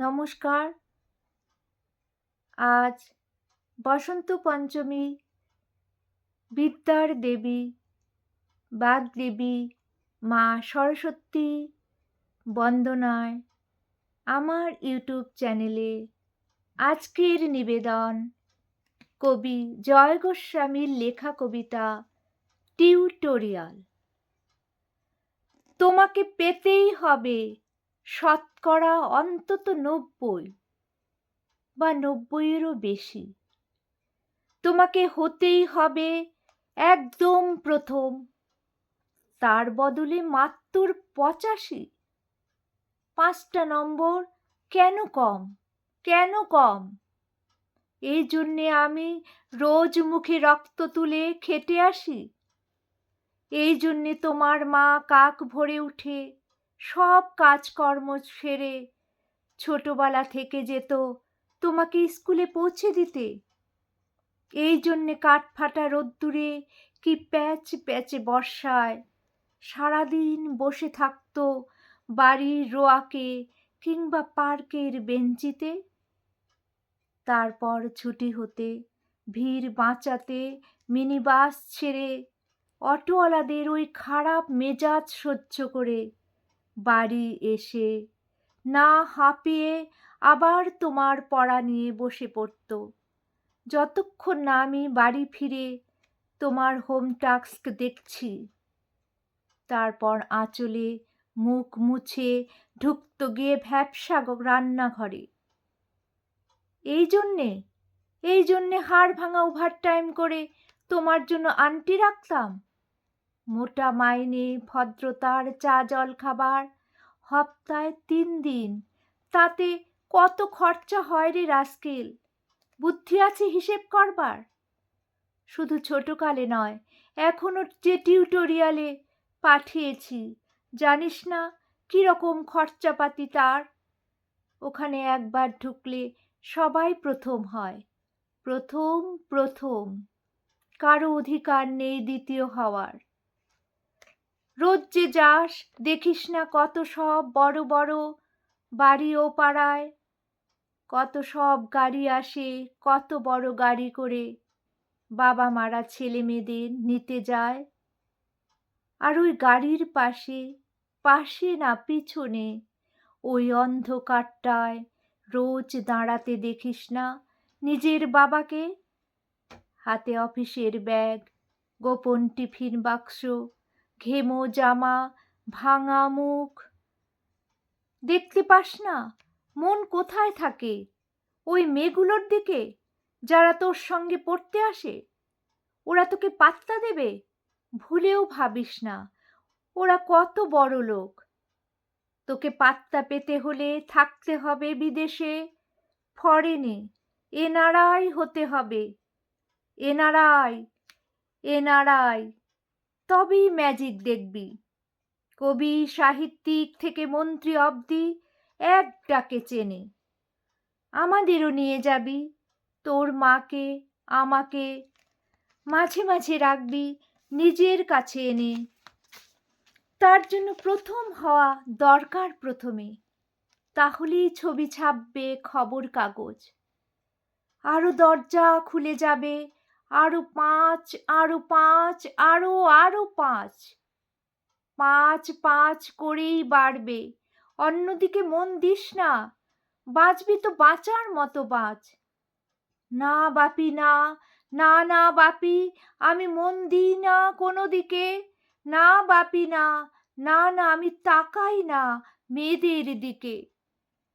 নমস্কার। আজ বসন্ত পঞ্চমী, বিদ্যার দেবী বাগদেবী মা সরস্বতী বন্দনায় আমার ইউটিউব চ্যানেলে আজকের নিবেদন কবি জয় গোস্বামীর লেখা কবিতা টিউটোরিয়াল। তোমাকে পেতেই হবে শতকরা অন্তত নব্বই বা নব্বইয়েরও বেশি। তোমাকে হতেই হবে একদম প্রথম। তার বদলে মাত্র পঁচাশি। পাঁচটা নম্বর কেন কম? কেন কম? এই জন্যে আমি রোজ মুখে রক্ত তুলে খেটে আসি। এই জন্যে তোমার মা কাক ভরে উঠে সব কাজকর্ম সেরে ছোটবেলা থেকে যেত তোমাকে স্কুলে পৌঁছে দিতে। এই জন্যে কাঠফাটা রোদ্দুরে কি প্যাচ প্যাচে বর্ষায় সারাদিন বসে থাকতো বাড়ির রোয়াকে কিংবা পার্কের বেঞ্চিতে। তারপর ছুটি হতে, ভিড় বাঁচাতে, মিনিবাস ছেড়ে অটোওয়ালাদের ওই খারাপ মেজাজ সহ্য করে বাড়ি এসে না হাঁপিয়ে আবার তোমার পড়া নিয়ে বসে পড়ত। যতক্ষণ না আমি বাড়ি ফিরে তোমার হোম টাস্ক দেখছি, তারপর আঁচলে মুখ মুছে ঢুকতো গিয়ে ভ্যাবসা রান্নাঘরে। এই জন্যে এই জন্যে হাড় ভাঙা ওভার টাইম করে তোমার জন্য আন্টি রাখতাম? মোটা মাইনে, ভদ্রতার চা জল খাবার হপ্তায় তিন দিন। তাতে কত খরচা হয় রে রাস্কেল? বুদ্ধি আছে হিসেব করবার? শুধু ছোটকালে নয় এখনও যে টিউটোরিয়ালে পাঠিয়েছি, জানিস না কীরকম খরচাপাতি তার? ওখানে একবার ঢুকলে সবাই প্রথম হয়। প্রথম প্রথম। কারও অধিকার নেই দ্বিতীয় হওয়ার। রোজ যে যাস, দেখিস না কত সব বড় বড় বাড়ি ও পাড়ায়, কত সব গাড়ি আসে, কত বড় গাড়ি করে বাবা মারা ছেলে মেয়েদের নিতে যায়। আর ওই গাড়ির পাশে পাশে না পিছনে, ওই অন্ধকারটায় রোজ দাঁড়াতে দেখিস না নিজের বাবাকে। হাতে অফিসের ব্যাগ, গোপন টিফিন বাক্স ঘেমো জামা, ভাঙা মুখ। দেখতে পাস না, মন কোথায় থাকে? ওই মেয়েগুলোর দিকে, যারা তোর সঙ্গে পড়তে আসে? ওরা তোকে পাত্তা দেবে? ভুলেও ভাবিস না, ওরা কত বড় লোক। তোকে পাত্তা পেতে হলে থাকতে হবে বিদেশে। ফরেনে এনারাই হতে হবে। এনারাই এনারাই তবেই ম্যাজিক দেখবি। কবি, সাহিত্যিক থেকে মন্ত্রী অবধি এক ডাকে চেনে। আমাদেরও নিয়ে যাবি। তোর মাকে, আমাকে মাঝে মাঝে রাখবি, নিজের কাছে এনে। তার জন্য প্রথম হওয়া দরকার প্রথমে। তাহলেই ছবি ছাপবে খবর কাগজ। আরও দরজা খুলে যাবে আরও পাঁচ আরও পাঁচ আরও আরও পাঁচ। পাঁচ পাঁচ করেই বাড়বে। অন্যদিকে মন দিস না। বাঁচবি তো বাঁচার মতো বাঁচ না বাপি, না না না বাপি, আমি মন দিই না কোনো দিকে না বাপি, না না না, আমি তাকাই না মেয়েদের দিকে।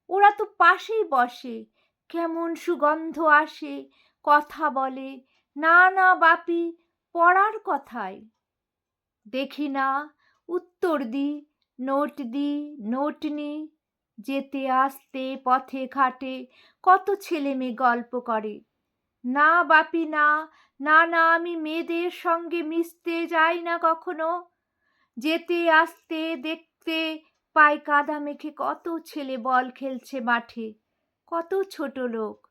ওরা তো পাশেই বসে, কেমন সুগন্ধ আসে, কথা বলে না না বাপি, পড়ার কথায় দেখি না, উত্তর দি, নোট দি, নোট নি। যেতে, আসতে, পথে, ঘাটে কত ছেলে মেয়ে গল্প করে। না বাপি, না না না, আমি মেয়েদের সঙ্গে মিশতে যাই না কখনো। যেতে, আসতে, দেখতে পায় কাদা মেখে কত ছেলে বল খেলছে মাঠে। কত ছোট লোক।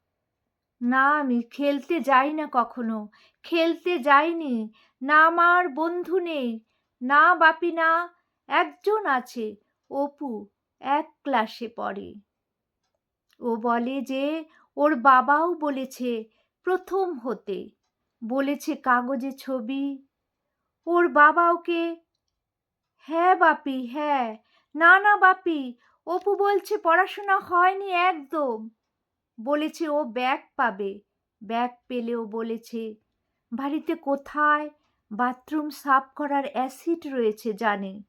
না, আমি খেলতে যাই না কখনো। খেলতে যাইনি। না আমার বন্ধু নেই। না, বাপি না, একজন আছে। অপু এক ক্লাসে পড়ে। ও বলে যে, ওর বাবাও বলেছে প্রথম হতে। বলেছে কাগজে ছবি। ওর বাবা ওকে হ্যাঁ বাপি হ্যাঁ। না না, বাপি, অপু বলছে পড়াশোনা হয়নি একদম। বলেছে, ও ব্যাগ পাবে। ব্যাগ পেলেও বলেছে, বাড়িতে কোথায়? বাথরুম সাফ করার অ্যাসিড রয়েছে জানে।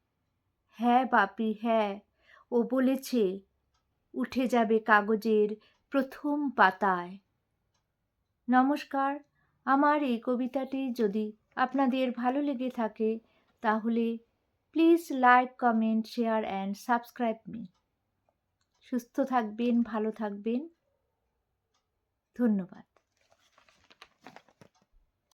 হ্যাঁ বাপি হ্যাঁ। ও বলেছে, উঠে যাবে কাগজের প্রথম পাতায়। নমস্কার, আমার এই কবিতাটি যদি আপনাদের ভালো লেগে থাকে, তাহলে please like, comment, share, and subscribe me. সুস্থ থাকবেন, ভালো থাকবেন। ধন্যবাদ।